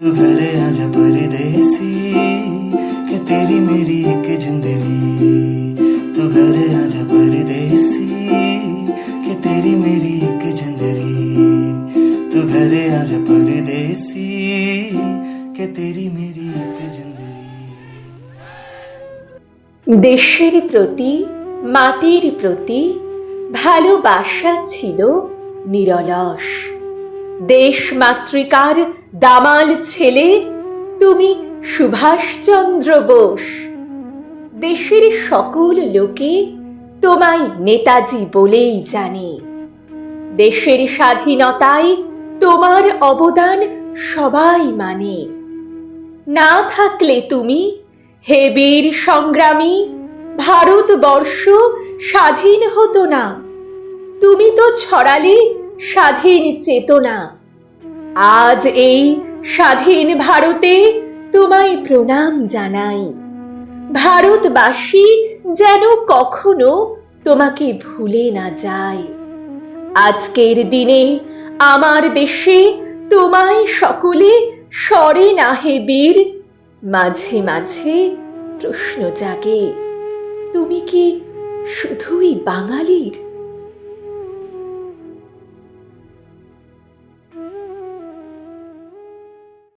तू घर आजा परदेसी कि तेरी मेरी एक जिंदगी तू घर आजा परदेसी कि तेरी मेरी एक जिंदगी तू घर आजा परदेसी कि तेरी मेरी एक जिंदगी দেশের প্রতি মাটির প্রতি ভালোবাসা ছিল নিরলস দেশ মাতৃকার দামাল ছেলে, তুমি সুভাষচন্দ্র বোস। দেশের সকল লোকে তোমায় নেতাজি বলেই জানে। দেশের স্বাধীনতায় তোমার অবদান সবাই মানে। না থাকলে তুমি হে বীর সংগ্রামী, ভারতবর্ষ স্বাধীন হতো না। তুমি তো ছড়ালে স্বাধীন চেতনা। আজ এই স্বাধীন ভারতে তোমায় প্রণাম জানাই। ভারতবাসী যেন কখনো তোমাকে ভুলে না যায়। আজকের দিনে আমার দেশে তোমায় সকলে স্বরে নাহে বীর, মাঝে মাঝে প্রশ্ন জাগে, তুমি কি শুধুই বাঙালির?